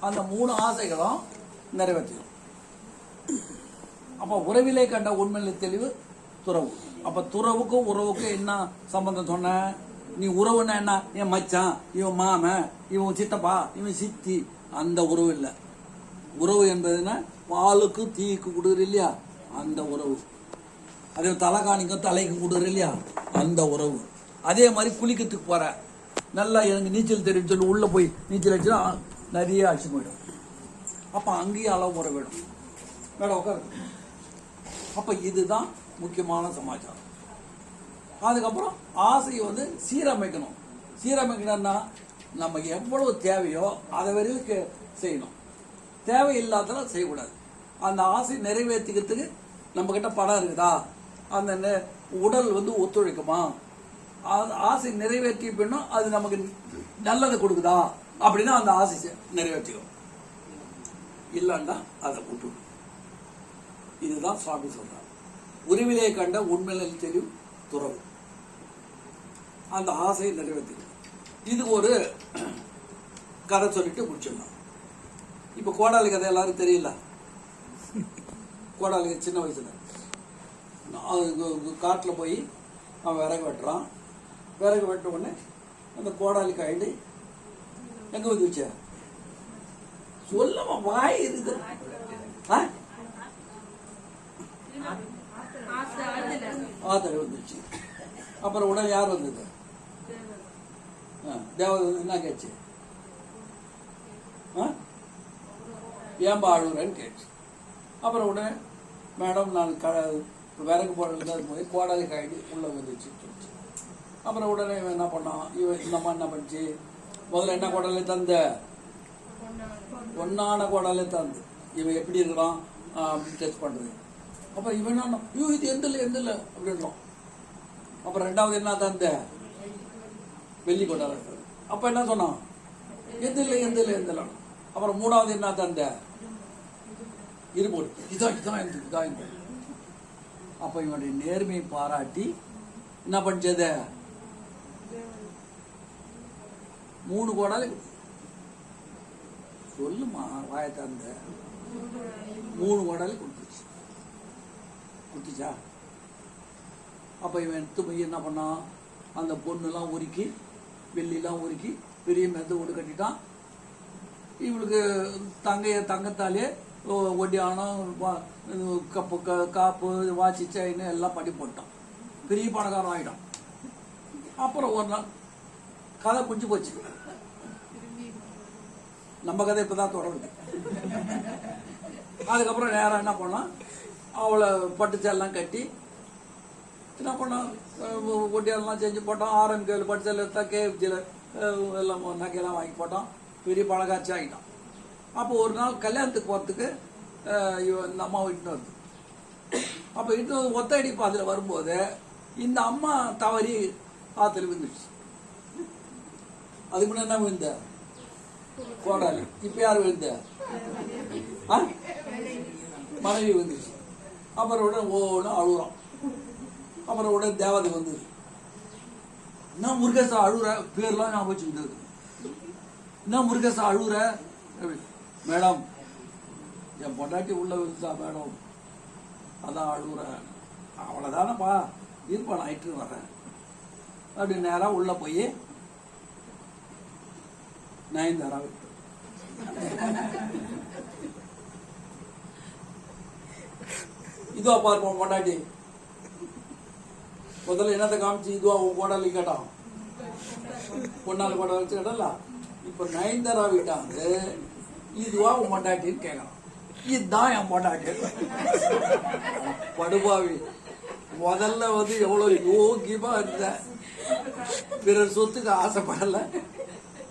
அந்த மூணு ஆசைகளும் நிறைவேற்றிடும். அப்போ உறவிலே கண்ட உண்மையில தெளிவு துறவு. அப்போ துறவுக்கும் உறவுக்கும் என்ன சம்பந்தம் சொன்ன? நீ உறவுன்னா என்ன? என் மச்சான் இவன் மாமன் இவன் சித்தப்பா இவன் சித்தி. அந்த உறவு இல்லை. உறவு என்பதுன்னா பாலுக்கு தீக்கு கொடுக்குற இல்லையா? அந்த உறவு. அதே தலைகாணிக்கும் தலைக்கு கொடுக்குற இல்லையா? அந்த உறவு. அதே மாதிரி குளிக்கிறதுக்கு போற. நல்லா எனக்கு நீச்சல் தெரியும் சொல்லி உள்ள போய் நீச்சல் அடிச்சுன்னா நிறைய அடிச்சு போயிடும். அப்ப அங்கேயும் அளவு முறை வேணும் மேடம் உட்காரு அப்ப இதுதான் முக்கியமான சமாச்சாரம். அதுக்கப்புறம் ஆசையை வந்து சீரமைக்கணும். சீரமைக்கணும்னா நமக்கு எவ்வளவு தேவையோ அதை வரைக்கும் கே- செய்யணும். தேவையில்லாதெல்லாம் செய்யக்கூடாது. அந்த ஆசை நிறைவேற்றிக்கிறதுக்கு நம்ம கிட்ட பணம் இருக்குதா? அந்த நெ- உடல் வந்து ஒத்துழைக்குமா? ஆசை நிறைவேற்றி பின்னும் அது நமக்கு நல்லது கொடுக்குதா? அப்படின்னா அந்த ஆசை நிறைவேற்றிடும். இல்லைன்னா அதை விட்டுடும் இதுதான் சுவாமி சொல்றார். உருவிலே கண்ட உண்மையில் தெரியும் துறவு அந்த ஆசையை நிறைவேற்றிடும். இது ஒரு கதை சொல்லிட்டு முடிச்சிடலாம். இப்ப கோடாலி கதை எல்லாரும் தெரியல. கோடாலி சின்ன வயசுல. காட்டில் போய் அவன் விறகு வெட்டுறான். விறகு வெட்ட உடனே அந்த கோடாலி காயிடு எங்க வந்து வச்ச சொல்லமா வாய் இருக்கு. ஆ? ஆத்தரை வந்துச்சு அப்புறம் உடனே யார் வந்தது? தேவதை என்ன கேச்சு ஏம்பா ஏன்பா கேட்டு அப்புறம் உடனே மேடம் நான் க விறகு போடுறது போய் கோடாலி காய்டி உள்ள வந்துச்சு அப்புறம் உடனே இவன் என்ன பண்ணான்? இவன் இந்த அம்மா என்ன பண்ணுச்சு? முதல்ல என்ன குடலை தந்த? ஒன்னான குடலை தந்து. இவன் எப்படி இருக்கிறான்? அப்படின்னு டெஸ்ட் பண்ணுறது அப்புறம் இவன் என்ன ஐயோ இது எந்த இல்லை எந்த இல்லை அப்படின்றான் அப்புறம் ரெண்டாவது என்ன தந்த? வெள்ளி குடலை அப்போ என்ன சொன்னான்? எந்த இல்லை எந்த இல்லை எந்த இல்லை அப்புறம் மூணாவது என்ன தந்த? இருபோடு இதான் இதான் எந்த இதான் இந்த. அப்போ இவனுடைய நேர்மையை பாராட்டி என்ன பண்ணிச்சதை? மூணு கோடாலே சொல்லுமா வாய தந்த மூணு கோடாலே கொடுத்துச்சு கொடுத்துச்சா? அப்ப இவன் எடுத்து போய் என்ன பண்ணான்? அந்த பொண்ணுலாம் உருக்கி வெள்ளிலாம் உருக்கி பெரிய மெத்த ஓடு கட்டிட்டான். இவளுக்கு தங்கைய தங்கத்தாலே ஒ- கப்பு க- காப்பு வாட்சி செயின் எல்லாம் பண்ணி போட்டான். பெரிய பணக்காரன் ஆகிட்டான் அப்புறம் ஒரு நாள் கதை குஞ்சு போச்சு. நம்ம கதை இப்பதான் தொடருது. அதுக்கப்புறம் நேரம் என்ன பண்ணோம்? அவளை பட்டுச்செல்லாம் கட்டி என்ன பண்ணோம்? ஒட்டியாரெல்லாம் செஞ்சு போட்டோம். ஆரம் கேள் பட்டுச்சல் எடுத்தா கேஎஃப்ஜியில் எல்லாம் நகையெல்லாம் வாங்கி போட்டோம். பெரிய பழகாட்சி ஆகிட்டோம் அப்போ ஒரு நாள் கல்யாணத்துக்கு போகிறதுக்கு இந்த அம்மா இட்டு வருது. அப்போ இட்டு வந்து ஒத்தடி பாதையில் வரும்போது இந்த அம்மா தவறி ஆற்றுல விழுந்துச்சு அதுக்கு முன்னாடி என்ன விழுந்த? கோடாலி. இப்ப யார் விழுந்த? மனைவி வந்துச்சு அப்புறம் உடனே ஓன்னு அழுகுறான் அப்புறம் உடனே தேவதை வந்தது என்ன முருகேசா அழுகுற பேர்லாம் ஞாபகம் வச்சுக்கிட்டு என்ன முருகேசா அழுகுற மேடம் என் பொண்டாட்டி உள்ள விழுந்தா மேடம். அதான் அழுகுற அவ்வளோதானப்பா இருப்பா நான் இட்டு வர்றேன் அப்படி நேராக உள்ள போய் நயன்தாரா விட்டு இதுவா பார்ப்போம் பொண்டாட்டி. முதல்ல என்னத்தை காமிச்சு இதுவா உன் கோடாலி கேட்டான் பொண்ணால கோடை வச்சு கேட்டல. இப்ப நயன்தாரா விட்டாங்க இதுவா உன் பொண்டாட்டின்னு கேட்கலாம் இதுதான் என் பொண்டாட்டி. படுபாவி முதல்ல வந்து எவ்வளவு யோகியமா இருந்த. பிறர் சொத்துக்கு ஆசைப்படல.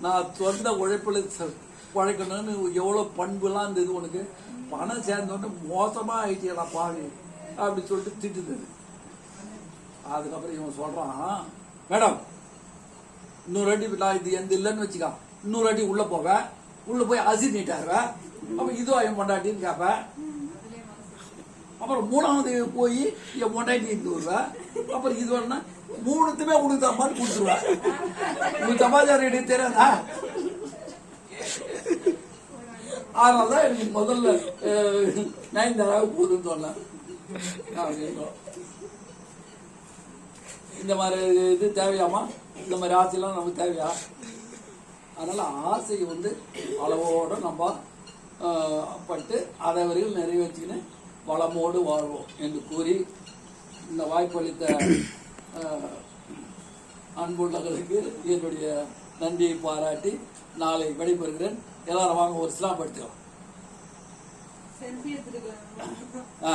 நான் சொந்த உழைப்பில் உழைக்கணும்னு பழைக்கணும்னு எவ்வளவு பண்புலாம் இருந்தது உனக்கு? பணம் சேர்ந்தோன்னு மோசமா ஆயிட்டியடா பாவி அப்படி சொல்லிட்டு திட்டுது. அதுக்கப்புறம் இவன் சொல்றான் மேடம் இன்னொரு அடி நான் இது எந்த இல்லைன்னு வச்சுக்கா. இன்னொரு அடி உள்ள போவேன் உள்ள போய் அசி நீட்டாருவேன் அப்ப இதுவா என் பொண்டாட்டின்னு கேட்பேன் அப்புறம் மூணாவது போய் என் பொண்டாட்டி இருந்து வருவேன் அப்புறம் இது வேணா மூணுத்துமே உனக்கு தம்மான்னு மாதிரி கொடுத்துருவேன். உங்களுக்கு சமாச்சாரம் எனக்கு தெரியாதா? அதனால தான் எனக்கு முதல்ல நயன்தாராவுக்கு போதுன்னு சொன்னேன். இந்த மாதிரி இது தேவையாமா? இந்த மாதிரி ஆசையெல்லாம் நமக்கு தேவையா? அதனால ஆசையை வந்து அளவோடு நம்ம பட்டு அதை வரையில் நிறைவேற்றிக்கின்னு வளமோடு வாழ்வோம் என்று கூறி இந்த வாய்ப்பளித்த அன்புள்ளவர்களுக்கு என்னுடைய நன்றியை பாராட்டி நாளை விடைபெறுகிறேன். எல்லாரும் வாங்க ஒரு செல்ஃபி எடுத்துக்கலாம் ஆ.